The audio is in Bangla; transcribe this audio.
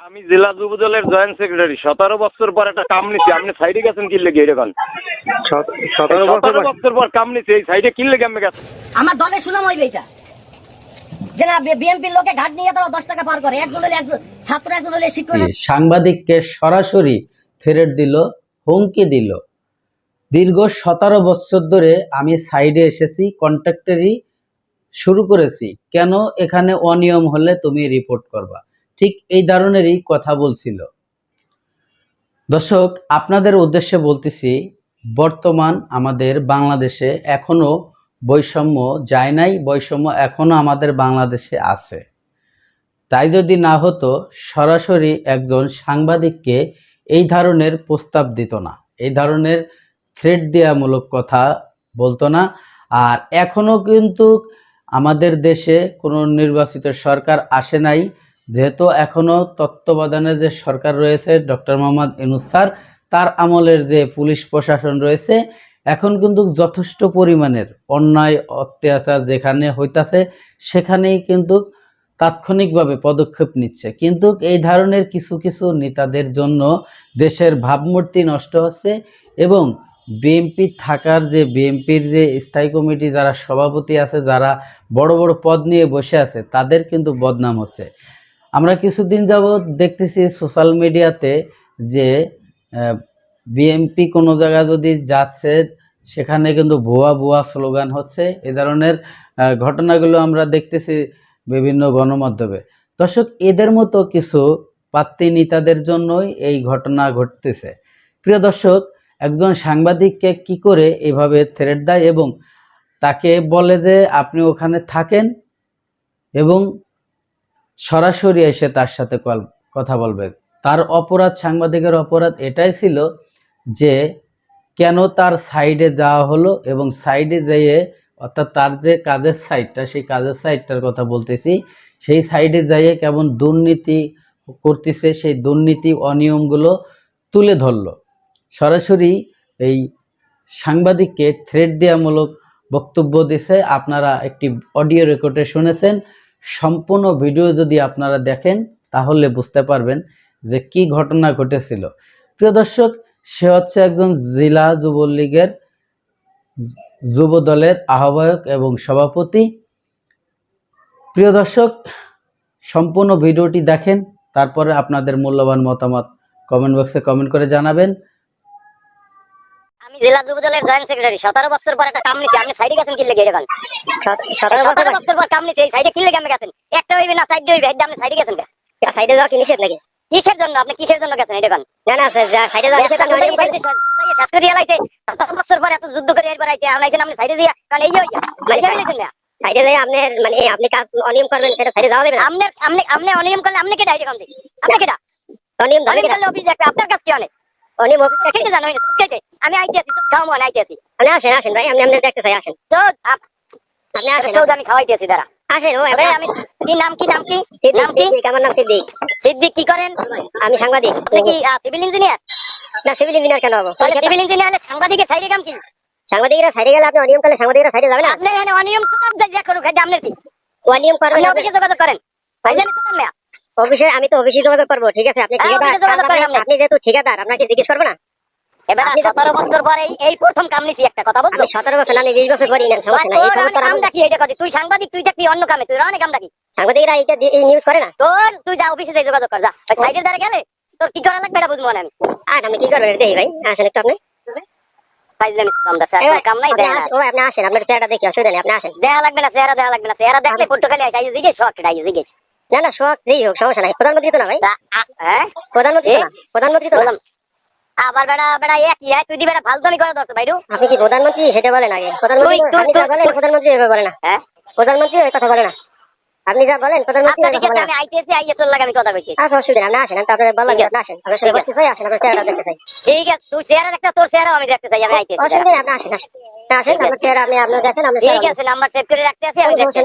আমি জেলা যুব দলের জয়েন্ট সেক্রেটারি। সতেরো বছর পর একটা কাম নিছি। আপনি সাইডে গেছেন কি লেগে সত- সতেরো বছর বছর পর কাম নিছি এই সাইডে কি লেগে আমি গেছেন আমার দলের সুনাম হইবে এটা। যে না বিএনপির লোকে ঘাট নিয়ে তারা দশ টাকা পার করে। একজন হলে একজন ছাত্র একজন হলে শিক্ষক সাংবাদিককে সরাসরি থ্রেট দিল হুমকি দিল। দীর্ঘ সতেরো বছর ধরে আমি সাইডে এসেছি কন্ট্রাক্টরি শুরু করেছি। কেন? এখানে অনিয়ম হলে তুমি রিপোর্ট করবা। ঠিক এই ধরনেরই কথা বলছিল। দর্শক, আপনাদের উদ্দেশ্যে বলতেছি, বর্তমান আমাদের বাংলাদেশে এখনও বৈষম্য যায় নাই, বৈষম্য এখনও আমাদের বাংলাদেশে আছে। তাই যদি না হতো, সরাসরি একজন সাংবাদিককে এই ধরনের প্রস্তাব দিত না, এই ধরনের থ্রেড দেওয়ামূলক কথা বলতো না। আর এখনও কিন্তু আমাদের দেশে কোনো নির্বাচিত সরকার আসে নাই যেহেতু এখনও তত্ত্বাবধানে যে সরকার রয়েছে, ডক্টর মোহাম্মদ ইনুস তার আমলের যে পুলিশ প্রশাসন রয়েছে, এখন কিন্তু যথেষ্ট পরিমাণের অন্যায়, অত্যাচার যেখানে হইতাছে, সেখানেই কিন্তু তাৎক্ষণিকভাবে পদক্ষেপ নিচ্ছে। কিন্তু এই ধরনের কিছু কিছু নেতাদের জন্য দেশের ভাবমূর্তি নষ্ট হচ্ছে এবং বিএনপি থাকার যে বিএনপির যে স্থায়ী কমিটি, যারা সভাপতি আছে, যারা বড় বড় পদ নিয়ে বসে আছে, তাদের কিন্তু বদনাম হচ্ছে। আমরা কিছুদিন যাবৎ দেখতেছি সোশ্যাল মিডিয়াতে যে বিএনপি কোনো জায়গা যদি যাচ্ছে, সেখানে কিন্তু ভুয়া ভুয়া স্লোগান হচ্ছে। এ ধরনের ঘটনাগুলো আমরা দেখতেছি বিভিন্ন গণমাধ্যমে। দর্শক, এদের মতো কিছু পাত্রী নেতাদের জন্যই এই ঘটনা ঘটতেছে। প্রিয় দর্শক, একজন সাংবাদিককে কি করে এভাবে থ্রেট দেয় এবং তাকে বলে যে আপনি ওখানে থাকেন এবং সরাসরি এসে তার সাথে কথা বলবে। তার অপরাধ, সাংবাদিকের অপরাধ এটাই ছিল যে কেন তার সাইডে যাওয়া হলো এবং সাইডে যেয়ে অর্থাৎ তার যে কাজের সাইডটা সেই কাজের সাইডটার কথা বলতেছি, সেই সাইডে যাইয়ে কেমন দুর্নীতি করতেছে, সেই দুর্নীতি অনিয়মগুলো তুলে ধরলো। সরাসরি এই সাংবাদিককে থ্রেড দেওয়ামূলক বক্তব্য দিছে। আপনারা একটি অডিও রেকর্ডে শুনেছেন। সম্পূর্ণ ভিডিও যদি আপনারা দেখেন, তাহলে বুঝতে পারবেন যে কি ঘটনা ঘটেছিল। প্রিয় দর্শক, সে হচ্ছে একজন জেলা যুবলীগের যুব দলের আহ্বায়ক এবং সভাপতি। প্রিয় দর্শক, সম্পূর্ণ ভিডিওটি দেখেন, তারপরে আপনাদের মূল্যবান মতামত কমেন্ট বক্সে কমেন্ট করে জানাবেন। জেলা যুব দলের জয়েন্ট সেক্রেটারি সতেরো বছর পর একটা কাম নিছি আপনি সাইডে গেছেন কি লেগে এরকম সতেরো বছর পর কাম নিছি এই সাইডে কি লেগে গেছেন একটা হইবে না সাইডে হইবে আপনি সাইডে গেছেন সাইডে যাওয়া কি নিষেধ নাকি কিসের জন্য আপনি কিসের জন্য গেছেন এটা কোন না না সাইডে যাওয়া শেষ করে আলাইতে সতেরো বছর পর এত যুদ্ধ করে এরপর আইতে আনাইছেন আপনি সাইডে দিয়া কারণ এই হইয়া মানে না সাইডে যাই আপনি মানে আপনি কাজ অনিয়ম করবেন সেটা সাইডে যাওয়া দেবেন আপনি আপনি আপনি অনিয়ম করলে আপনি কেটা আপনি কেটা অনিয়ম অনিয়ম করলে অফিস একটা আপনার কাজ কি অনেক অনিয়ম অফিস কেটে জানো কেটে আমি আইতে আছি তো খাওয়া মনে আইতে আছি। আপনি আসেন আসেন ভাই আপনি আপনি দেখতে চাই আসেন। তো আপ- আপনি আসেন তো আমি খাওয়াইতে আছি দাঁড়া। আসেন ও আরে আমি কি নাম কি নাম কি? নাম কি? আমার নাম সিদ্দিক। সিদ্দিক কি করেন? আমি সাংবাদিক। আপনি কি সিভিল ইঞ্জিনিয়ার না সিভিল ইঞ্জিনিয়ার কেন হব? সিভিল ইঞ্জিনিয়ার সাংবাদিকের সাইডে কাম কি? সাংবাদিকরা সাইডে গেলে আপনি অনিয়ম করলে সাংবাদিকরা সাইডে যাবে না? আপনি এখানে অনিয়ম করতে যা করুক এটা আপনার কি? অনিয়ম করবেন অফিসে যোগাযোগ করেন। ভাইজানি তো না অফিসে আমি তো অফিসে যোগাযোগ করব ঠিক আছে? আপনি ঠিকাদার আপনি যেহেতু ঠিকাদার আপনাকে জিজ্ঞেস করব না? এবার সতেরো বছর পরে এই- প্রথম কাম নিছি একটা কথা বলছো সতেরো বছর আমি বিশ বছর পরে নেন সমস্যা নাই এই সমস্যা কামটা কি এটা কথা তুই সাংবাদিক তুই কি অন্য কামে তুই অনেক কামটা কি? সাংবাদিকরা এইটা এই নিউজ করে না? তোর তুই যা অফিসে যাই যোগাযোগ কর যা। সাইডের দ্বারা গেলে তোর কি করা লাগবে এটা বুঝব না আমি। আর আমি কি করব দেখি ভাই আসেন একটু আপনি। না শখ হোক সমস্যা নাই। প্রধানমন্ত্রী তো না ভাই? হ্যাঁ? প্রধানমন্ত্রী প্রধানমন্ত্রী তো বললাম। আবার বেড়া বেড়া একই হয় তুই বেড়া ফালতুমি করে দরছ ভাইরু আপনি কি প্রধানমন্ত্রী সেটা বলেন আগে? প্রধানমন্ত্রী প্রধানমন্ত্রী এভাবে বলে না। হ্যাঁ? প্রধানমন্ত্রী ওই কথা বলে না। আপনি যা বলেন প্রধানমন্ত্রী আমি আইতেছি আইয়ে তোর লাগে আমি কথা বলছি আচ্ছা অসুবিধা না আসেন আমি তো আপনাদের বললাম যে আসেন আপনার সাথে বসতে চাই আসেন আপনার চেহারা দেখতে চাই। ঠিক আছে তুই চেহারা দেখতে তোর চেহারা আমি দেখতে চাই আমি আইতেছি অসুবিধা আপনি আসেন আসেন। আসেন আপনার চেহারা আপনি আপনি দেখেন আপনি ঠিক আছে নাম্বার সেভ করে রাখতে আছি আমি দেখতে